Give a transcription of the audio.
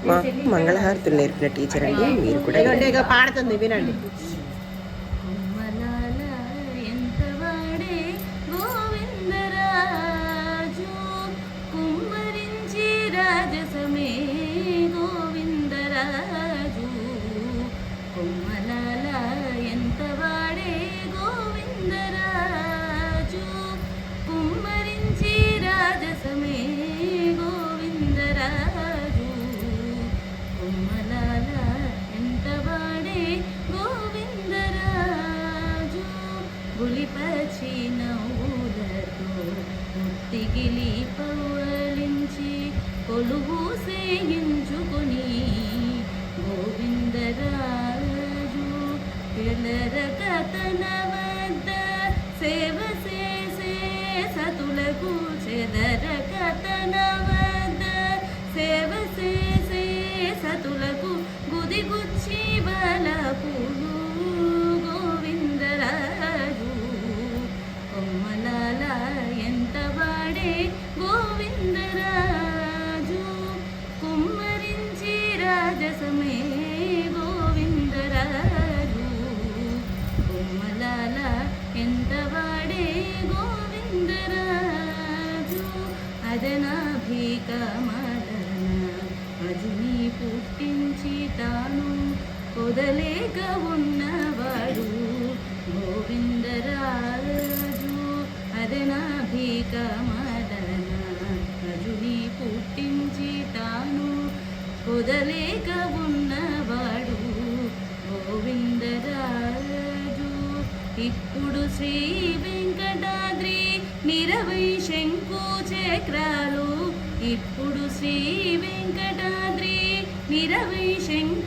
మాకు మంగళహారతులు నేర్పిన టీచర్ అండి మీరు కూడా ఇదిగోండి, ఇక పాడుతుంది వినండి కొమ్మలాల ఎంత వాడే గోవిందరాజు మిగిలి పౌవలించి కొలువు సేయించుకొని గోవిందరాజు పిల్లరక తన వద్ద సేవ చేసే సతులకు చెదరక తన వద్ద పాడే గోవిందరాజు అదనాభికమలన అజుని పుట్టించి తాను కొదలేక ఉన్నవాడు. గోవింద శ్రీ వెంకటాద్రి నిరవై శంకు చక్రాలు. ఇప్పుడు శ్రీ వెంకటాద్రి నిరవై శంకు